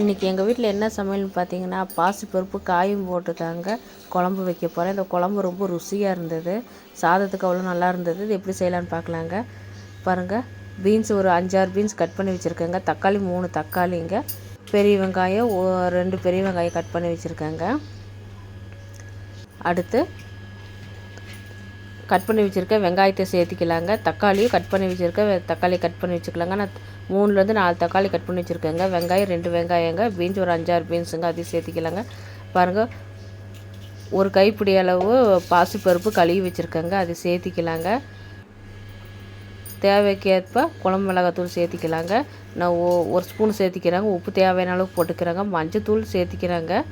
இன்றைக்கி எங்கள் வீட்டில் என்ன சமையல்னு பார்த்தீங்கன்னா பாசிப்பருப்பு காயும் போட்டு தாங்க குழம்பு வைக்க போகிறேன் இந்த குழம்பு ரொம்ப ருசியாக இருந்தது. சாதத்துக்கு அவ்வளோ நல்லா இருந்தது. இது எப்படி செய்யலான்னு பார்க்கலாங்க பாருங்கள் பீன்ஸ் ஒரு அஞ்சாறு பீன்ஸ் கட் பண்ணி வச்சுருக்கேங்க. தக்காளி மூணு தக்காளிங்க. பெரிய வெங்காயம் ரெண்டு பெரிய வெங்காயம் கட் பண்ணி வச்சுருக்கேங்க. அடுத்து கட் பண்ணி வச்சுருக்க வெங்காயத்தை சேர்த்துக்கலாங்க. தக்காளியும் கட் பண்ணி வச்சுருக்க தக்காளி கட் பண்ணி வச்சுக்கலாங்க நான் மூணுலேருந்து நாலு தக்காளி கட் பண்ணி வச்சுருக்கேங்க. வெங்காயம் ரெண்டு வெங்காயங்க. பீன்ஸ் ஒரு அஞ்சாறு பீன்ஸுங்க. அதையும் சேர்த்துக்கலாங்க. பாருங்கள் ஒரு கைப்பிடி அளவு பாசிப்பருப்பு கழுவி வச்சுருக்கேங்க. அது சேர்த்திக்கலாங்க. தேவைக்கேற்ப குழம்பு மிளகாத்தூள் சேர்த்திக்கலாங்க. நான் ஒ- ஒரு ஸ்பூன் சேர்த்திக்கிறாங்க. உப்பு தேவையான அளவுக்கு போட்டுக்கிறேங்க. மஞ்சத்தூள் சேர்த்திக்கிறாங்க.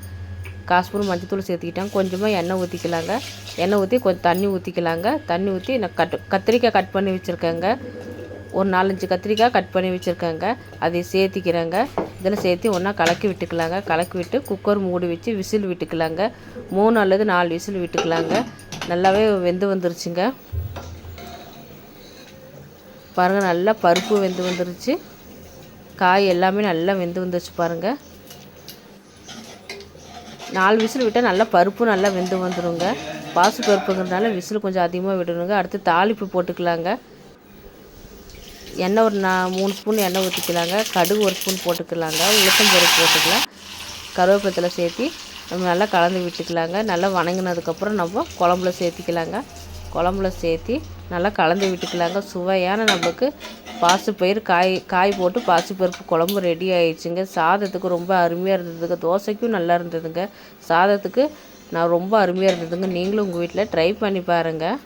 கால் ஸ்பூன் மஞ்சத்தூள் சேர்த்துக்கிட்டேன் கொஞ்சமாக எண்ணெய் ஊற்றிக்கலாங்க எண்ணெய் ஊற்றி கொஞ்சம் தண்ணி ஊற்றிக்கலாங்க தண்ணி ஊற்றி நான் கட் கத்திரிக்காய் கட் பண்ணி வச்சுருக்கேங்க. ஒரு நாலஞ்சு கத்திரிக்காய் கட் பண்ணி வச்சுருக்கேங்க. அதை சேர்த்திக்கிறேங்க. இதில் சேர்த்து ஒன்றா கலக்கி விட்டுக்கலாங்க. கலக்கி விட்டு குக்கர் மூடி வச்சு விசில் விட்டுக்கலாங்க. மூணு அல்லது நாலு விசில் விட்டுக்கலாங்க. நல்லாவே வெந்து வந்துருச்சுங்க. பாருங்கள் நல்லா பருப்பு வெந்து வந்துருச்சு. காய் எல்லாமே நல்லா வெந்து வந்துருச்சு பாருங்கள் நாலு விசில் விட்டால் நல்லா பருப்பு நல்லா வெந்து வந்துடுங்க பாசு பருப்புங்கிறதுனால விசில் கொஞ்சம் அதிகமாக விடணுங்க. அடுத்து தாளிப்பு போட்டுக்கலாங்க. எண்ணெய் ஒரு நான் மூணு ஸ்பூன் எண்ணெய் ஊற்றிக்கலாங்க கடுகு ஒரு ஸ்பூன் போட்டுக்கலாங்க. உளுத்தம் பருப்பு போட்டுக்கலாம். கருவேப்பத்தில் சேர்த்தி நம்ம நல்லா கலந்து விட்டுக்கலாங்க. நல்லா வணங்கினதுக்கப்புறம் நம்ம குழம்புல சேர்த்திக்கலாங்க. குழம்புல சேர்த்தி நல்லா கலந்து விட்டுக்கலாங்க. சுவையான நம்மளுக்கு பாசிப்பயிறு காய் காய் போட்டு பாசிப்பருப்பு குழம்பு ரெடி ஆயிடுச்சுங்க. சாதத்துக்கு ரொம்ப அருமையாக இருந்ததுங்க. தோசைக்கும் நல்லா இருந்ததுங்க. சாதத்துக்கு நான் ரொம்ப அருமையாக இருந்ததுங்க. நீங்களும் உங்கள் வீட்டில் ட்ரை பண்ணி பாருங்கள்